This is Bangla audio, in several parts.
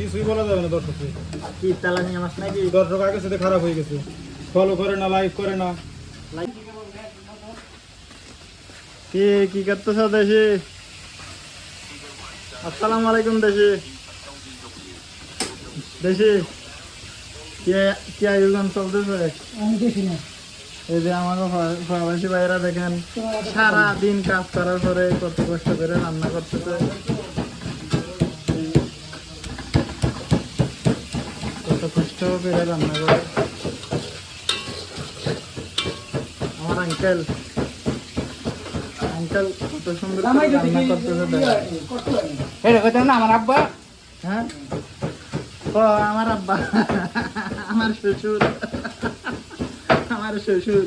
কিছুই বলা যাবে না দর্শককে। কি চালানি মাছ নাকি? দর্শক আগে সাথে খারাপ হয়ে গেছে। ফলো করে না লাইক করে না। কি কি করতেছ দেশি? আসসালামু আলাইকুম দেশি। দেশি কি কি আয়োজন চলতেছে? এই যে প্রবাসী ভাইরা দেখেন সারা দিন কাজ করার পরে কত কষ্ট করে রান্না করতেছে। কত কষ্ট করে রান্না করে আমার আঙ্কেল আঙ্কেল কত সুন্দর রান্না করতেছে এটা কথা না। আমার আব্বা? হ্যাঁ? ও আমার আব্বা। আমার শ্বশুর। আমার শ্বশুর।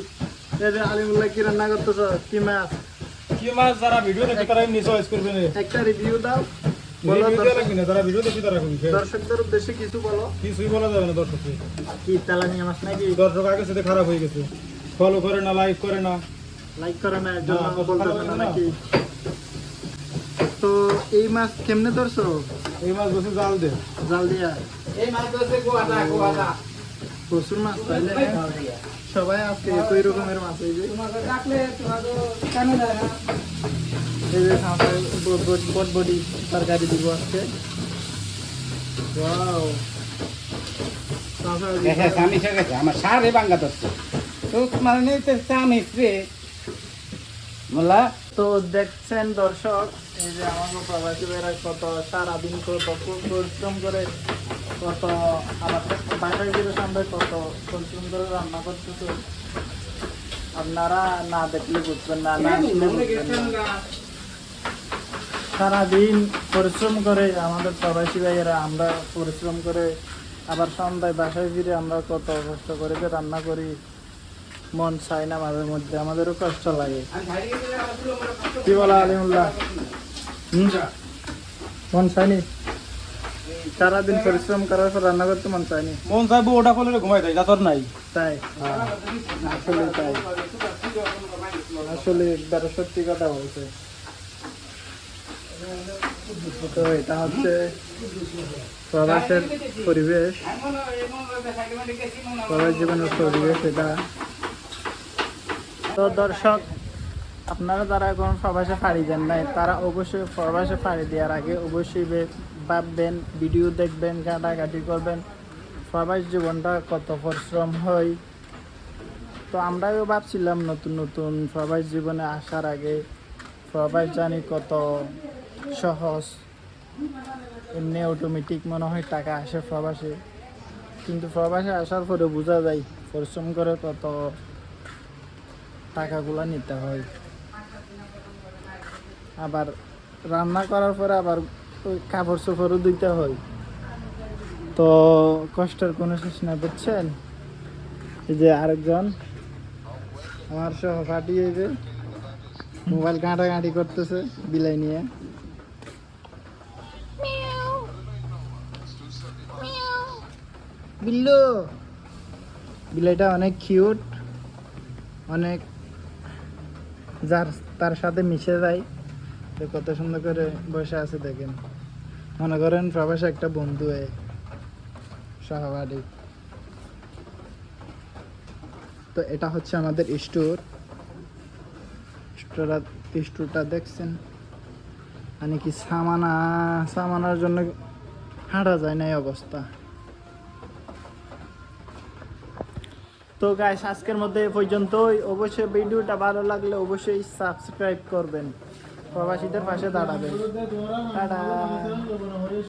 আলিমুল্লাহ কি রান্না করতেছ? কি মাছ? কি মাছ যারা ভিডিও দেখে তারা চয়েস করবে একটা রিভিউ দাও। বলো রিভিউ দেওয়া দর্শক- লাগবে না যারা ভিডিও দেখে তারা করবে দর্শকদের উদ্দেশ্যে কিছু বলো। কিছুই বলা যাবে না দর্শককে। কি চালানি মাছ নাকি? দর্শক আগে সাথে খারাপ হয়ে গেছে। ফলো করে না লাইক করে না। লাইক করে না এর না, পছন্দ বলতেছে করে না না। নাকি? তো এই মাছ কেমনে ধরছো? এই মাছ বসে জাল দে। জাল দিয়া? এই মাছ ধরছে গোয়াটা গোয়াটা প্রচুর মাছ পাইলে সবাই আজকে একই রকমের মাছ এই যে এই বটবটি তরকারি দিব আজকে। আমার সারে বাঙ্গা ধরছে। তো মানে স্বামী রে মোল্লা তো দেখছেন দর্শক এই যে আমাকে প্রবাসী কত সারাদিন কত পরিশ্রম করে কত বাসায় গিয়ে সামনে কত পরিশ্রম করে রান্না করতেছে। আপনারা না দেখলে বুঝবেন না না সারাদিন পরিশ্রম করে আমাদের প্রবাসী ভাইয়েরা আমরা পরিশ্রম করে আবার সন্ধ্যায় বাসায় ফিরে আমরা কত কষ্ট করে রান্না করি মন চায় না মাঝে মধ্যে আমাদেরও কষ্ট লাগে। কি বলা আলিমুল্লাহ? মন চায়নি? সারাদিন পরিশ্রম করার পর রান্না করতে মন চায়নি? মন চাইব ওটা করলে ঘুমাই দেয় যা তোর নাই। তাই? আসলে তাই। আসলে একবার সত্যি কথা বলছে। তো এটা হচ্ছে প্রবাসের পরিবেশ। প্রবাস জীবনের পরিবেশ এটা। তো দর্শক, আপনারা যারা এখন প্রবাসে ফাড়ি দেন নাই, তারা অবশ্যই প্রবাসে ফাড়ি দেওয়ার আগে অবশ্যই ভাববেন, ভিডিও দেখবেন কাটাকাটি করবেন, প্রবাস জীবনটা কত পরিশ্রম হয়। তো আমরাও ভাবছিলাম নতুন নতুন প্রবাস জীবনে আসার আগে প্রবাস জানি কত সহজ। এমনি অটোমেটিক মনে হয় টাকা আসে প্রবাসে। কিন্তু প্রবাসে আসার পরে বোঝা যায়, পরিশ্রম করে কত টাকাগুলো নিতে হয়। আবার রান্না করার পরে আবার ওই কাপড় চোপড়ও দিতে হয়। তো কষ্টের কোনো শেষ না বুঝছেন? এই যে আরেকজন আমার সহপাঠী এই যে মোবাইল ঘাঁটাঘাঁটি করতেছে বিলাই নিয়ে। বিল্লু বিলাইটা অনেক কিউট অনেক যার, তার সাথে মিশে যায়। তো কত সুন্দর করে বসে আছে দেখেন। মনে করেন প্রবাসে একটা বন্ধু এ, সহপাঠী। তো এটা হচ্ছে আমাদের স্টোর। স্টোরটা স্টোরটা দেখছেন? মানে কি সামানা, সামানার জন্য হাঁটা যায় না এই অবস্থা। তো গাইস আজকের মধ্যে পর্যন্তই। অবশ্যই ভিডিওটা ভালো লাগলে অবশ্যই সাবস্ক্রাইব করবেন। প্রবাসীদের পাশে দাঁড়াবেন। টাটা।